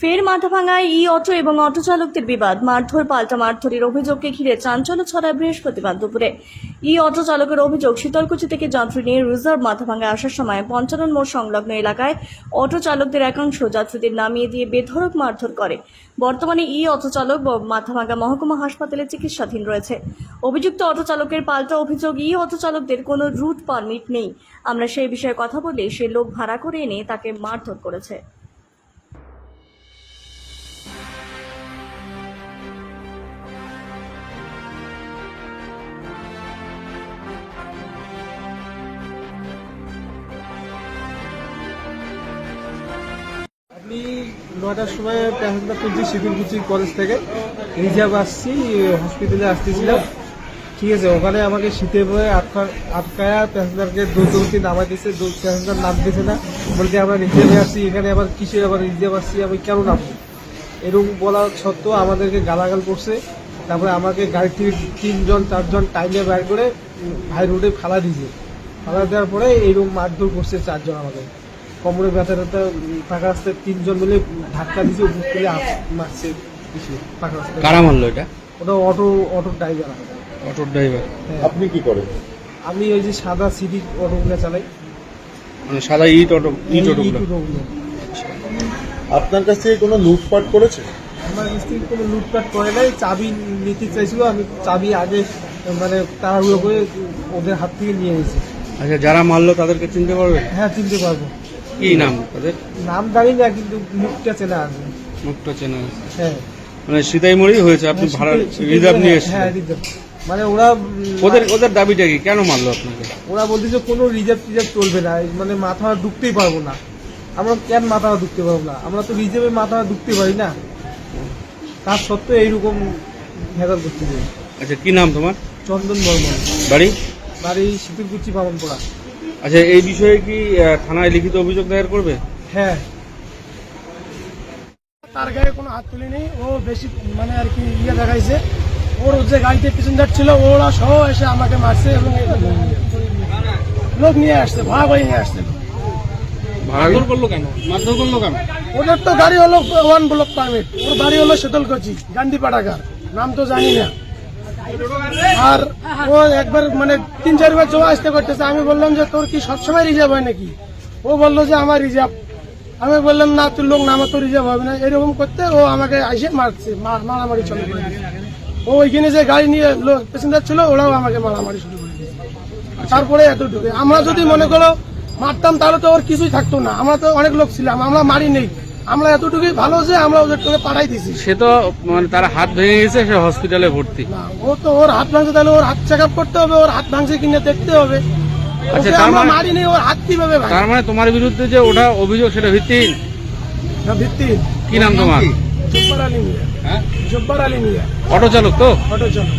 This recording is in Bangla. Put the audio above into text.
ফের মাথাভাঙায় ই অটো এবং অটো চালকদের বিবাদ। মারধর, পাল্টা মারধরের অভিযোগকে ঘিরে চাঞ্চল্য ছড়ায় বৃহস্পতিবার দুপুরে। ই অটো চালকের অভিযোগ, শীতলকুচি থেকে যাত্রী নিয়ে রিজার্ভ মাথাভাঙায় আসার সময় পঞ্চানন মোড় সংলগ্ন এলাকায় অটো চালকদের একাংশ যাত্রীদের নামিয়ে দিয়ে বেধড়ক মারধর করে। বর্তমানে ই অটো চালক ব- মাথাভাঙা মহকুমা হাসপাতালে চিকিৎসাধীন রয়েছে। অভিযুক্ত অটো চালকের পাল্টা অভিযোগ, ই অটো চালকদের কোনো রুট পারমিট নেই। আমরা সেই বিষয়ে কথা বলে সে লোক ভাড়া করে এনে তাকে মারধর করেছে। নয়টার সময় প্যাসেঞ্জার তুলছি শিবিরকুচি কলেজ থেকে। রিজার্ভ আসছি হসপিটালে আসতেছিলাম। ঠিক আছে, ওখানে আমাকে শীতে বয়ে আটকা আটকায়া প্যাসেঞ্জারকে দৌড় দৌড়তে নামাই দিয়েছে। প্যাসেঞ্জার নামতেছে না। বলতে আমরা রিজার্ভে আসছি, এখানে আবার কিসে আবার রিজার্ভ আসছি? আমি কেন নামবো? এরকম বলা সত্ত্বেও আমাদেরকে গালাগাল করছে। তারপরে আমাকে গাড়ি থেকে তিনজন, চারজন টাইমে বের করে হাই রোডে ফালা দিয়েছে। ফালা দেওয়ার পরে এইরকম মারধর করছে চারজন আমাদের কোমরে ব্যথা ব্যথা উম, পাকা রাস্তায় তিনজন মিলে ধাক্কা দিয়েছে উপর থেকে আপ- মারছে কিছু পাকা রাস্তায়। কারা মারলো এটা? ওটা অটো অটো ড্রাইভার। অটোর ড্রাইভার। আপনি কি করেন? আমি ওই যে সাদা সিটি অটোগুলো চালাই। মানে সাদা ইট অটো ইট এই অটোগুলো। আপনার কাছ থেকে কোনো লুটপাট করেছে? আমার স্ত্রী কোনো লুটপাট করে নাই চাবি নিতে চাইছিল আমি চাবি আগে মানে তাড়াহুড়ো করে ওদের হাত থেকে নিয়ে এসেছি। আচ্ছা যারা মারলো তাদেরকে চিনতে পারবে হ্যাঁ চিনতে পারব। কি নাম তাদের? নাম জানি না কিন্তু মুখটা চেনা আছে। মুখটা চেনা আছে। হ্যাঁ। মানে সিতাইমড়ি হয়েছে আপনি ভাড়া শীতে- শীতে রিজার্ভ নিয়ে হ্যাঁ, হ্যাঁ রিজার্ভ মানে ওরা ওদের ওদের দাবিটা কি? কেন মারলো আপনাকে? ওরা বলতেছে কোনো রিজার্ভ টিজার্ভ চলবে না মানে মাথা ঢুকতেই পারব না। আমরা কেন মাথা ঢুকতে পারব না? আমরা তো রিজার্ভে মাথা ঢুকতে পারি না। তার সত্ত্বেও এইরকম ভেজাল করতে চাই আচ্ছা কি নাম তোমার? চন্দন বর্মন। বাড়ি? বাড়ি শীতলকুচি পালনপড়া। আচ্ছা এই বিষয়ে কি থানায় লিখিত অভিযোগ দায়ের করবে? হ্যাঁ। তার গায়ে কোনো হাত তুলিনি। ও বেশি মানে আর কি ইয়ে দেখাইছে। ওর যে গাড়িতে প্যাসেঞ্জার ছিল ওরা সহ এসে আমাকে মারছে এবং লোক নিয়ে আসছে ভাড়া করে নিয়ে আসছে। মারধর করল কেন? মারধর করল কেন? ওদের তো গাড়ি হলো ওয়ান ব্লক পারমিট। ওর বাড়ি হলো শীতলকুচি গান্ধী পাটাকার নাম তো জানি না। আর ও একবার মানে তিন চারবার জমা আসতে করতেছে। আমি বললাম যে, তোর কি সবসময় রিজার্ভ হয় নাকি? ও বলল যে, আমার রিজার্ভ আমি বললাম, না, তোর লোক না, আমার তো রিজার্ভ হবে না। এরকম করতে ও আমাকে এসে মারছে মারামারি চলে ও ওইখানে যে গাড়ি নিয়ে প্যাসেঞ্জার ছিল, ওরাও আমাকে মারামারি শুরু করে তারপরে এতটুকু আমরা যদি মনে করো মারতাম, তাহলে তো ওর কিছুই থাকতো না। আমরা তো অনেক লোক ছিলাম, আমরা মারি নেই। আমরা এতটুকুই ভালো যে আমরা ওদের তোকে পাঠাই দিছি সে তো মানে তার হাত ভেঙে গেছে সে হসপিটালে ভর্তি। না ও তো ওর হাত ভাঙছে তাহলে ওর হাত চেক করতে হবে ওর হাত ভাঙছে কিনে দেখতে হবে। আচ্ছা, তার মানে- মারিনি ওর হাত কীভাবে তার মানে তোমার বিরুদ্ধে যে ওটা অভিযোগ সেটা ভিত্তিহীন? না, ভিত্তি কি নাম তোমার? জব্বার আলী মিয়া। জব্বার আলী মিয়া। অটো চালক তো? অটো চালক